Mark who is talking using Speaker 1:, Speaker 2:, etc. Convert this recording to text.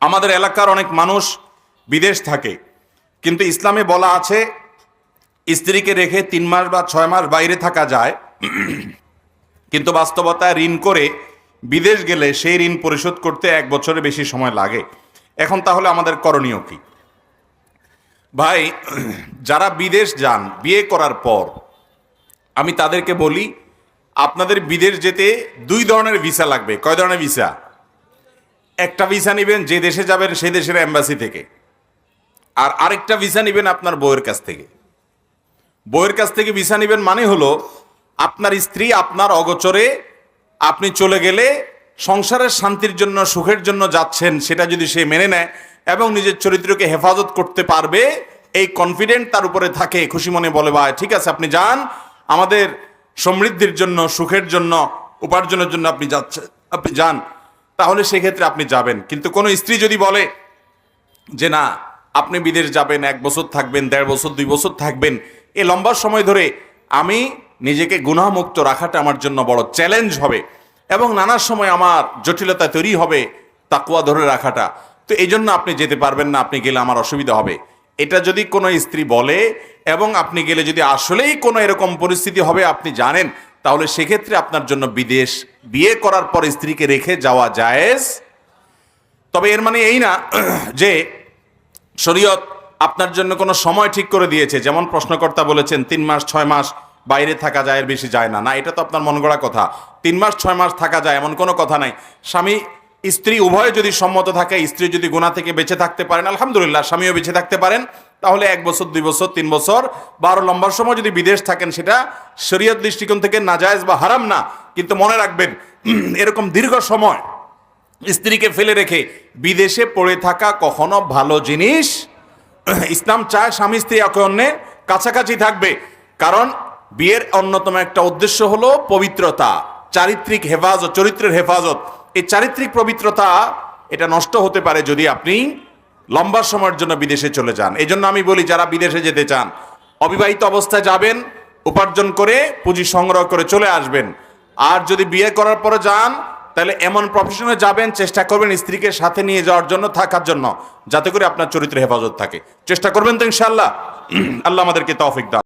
Speaker 1: আমাদের এলাকার অনেক মানুষ বিদেশ থাকে, কিন্তু ইসলামে বলা আছে, স্ত্রীকে রেখে তিন মাস বা ছয় মাস বাইরে থাকা যায়। কিন্তু বাস্তবতায় ঋণ করে বিদেশ গেলে সেই ঋণ পরিশোধ করতে এক বছরের বেশি সময় লাগে। এখন তাহলে আমাদের করণীয় কি? ভাই, যারা বিদেশ যান, বিয়ে করার পর, আমি তাদেরকে বলি, আপনাদের বিদেশ যেতে দুই ধরনের ভিসা লাগবে। কয় ধরনের ভিসা? একটা ভিসা নেবেন, যে দেশে যাবেন, সেই দেশের এম্বাসি থেকে। আর আরেকটা ভিসা নেবেন আপনার বউয়ের কাছ থেকে। বউয়ের কাছ থেকে ভিসা নেবেন মানে হলো, আপনার স্ত্রী আপনার অগোচরে আপনি চলে গেলে সংসারের শান্তির জন্য, সুখের জন্য যাচ্ছেন, সেটা যদি সে মেনে নেয় এবং নিজের চরিত্রকে হেফাজত করতে পারবে, এই কনফিডেন্ট তার উপরে থাকে, খুশি মনে বলে, ভাই, ঠিক আছে, আপনি যান। আমাদের সমৃদ্ধির জন্য, সুখের জন্য, উপার্জনের জন্য আপনি যাচ্ছেন, আপনি যান। তাহলে সেক্ষেত্রে আপনি যাবেন। কিন্তু কোনো স্ত্রী যদি বলে যে, না, আপনি বিদেশ যাবেন, এক বছর থাকবেন, দেড় বছর, দুই বছর থাকবেন। এ লম্বা সময় ধরে আমি নিজেকে গুণামুক্ত রাখাটা আমার জন্য বড় চ্যালেঞ্জ হবে এবং নানা সময় আমার জটিলতা তৈরি হবে তাকুয়া ধরে রাখাটা। তো এই জন্য আপনি যেতে পারবেন না, আপনি গেলে আমার অসুবিধা হবে। এটা যদি কোনো স্ত্রী বলে এবং আপনি গেলে যদি আসলেই কোনো এরকম পরিস্থিতি হবে, আপনি জানেন তাহলে সেক্ষেত্রে আপনার জন্য বিদেশ বিয়ে করার পর স্ত্রীকে রেখে যাওয়া জায়েজ। তবে এর মানে এই না যে শরীয়ত আপনার জন্য কোনো সময় ঠিক করে দিয়েছে। যেমন প্রশ্নকর্তা বলেছেন, তিন মাস, ছয় মাস বাইরে থাকা যায়, এর বেশি যায় না। না, এটা তো আপনার মন গড়া কথা। তিন মাস, ছয় মাস থাকা যায়, এমন কোনো কথা নাই। স্বামী স্ত্রী উভয় যদি সম্মত থাকে, স্ত্রী যদি গোনা থেকে বেঁচে থাকতে পারেন, আলহামদুলিল্লাহ, স্বামীও বেঁচে থাকতে পারেন, তাহলে এক বছর, দুই বছর, তিন বছর বা আরও লম্বা সময় যদি বিদেশ থাকেন, সেটা শরীয়ত দৃষ্টিকোণ থেকে নাজায়েজ বা হারাম না, কিন্তু মনে রাখবেন, এরকম দীর্ঘ সময় স্ত্রীকে ফেলে রেখে বিদেশে পড়ে থাকা কখনো ভালো জিনিস, ইসলাম চায় স্বামী স্ত্রী একে অন্যের কাছাকাছি থাকবে, কারণ বিয়ের অন্যতম একটা উদ্দেশ্য হলো পবিত্রতা। চারিত্রিক হেফাজত, চরিত্রের হেফাজত। এই চারিত্রিক পবিত্রতা, এটা নষ্ট হতে পারে যদি আপনি লম্বা সময়ের জন্য বিদেশে চলে যান। এই জন্য আমি বলি, যারা বিদেশে যেতে চান, অবিবাহিত অবস্থায় যাবেন, উপার্জন করে পুঁজি সংগ্রহ করে চলে আসবেন। আর যদি বিয়ে করার পরে যান, তাহলে এমন প্রফেশনে যাবেন, চেষ্টা করবেন স্ত্রীকে সাথে নিয়ে যাওয়ার জন্য, থাকার জন্য, যাতে করে আপনার চরিত্র হেফাজত থাকে। চেষ্টা করবেন তো ইনশাল্লাহ আল্লাহ আমাদেরকে তৌফিক দান।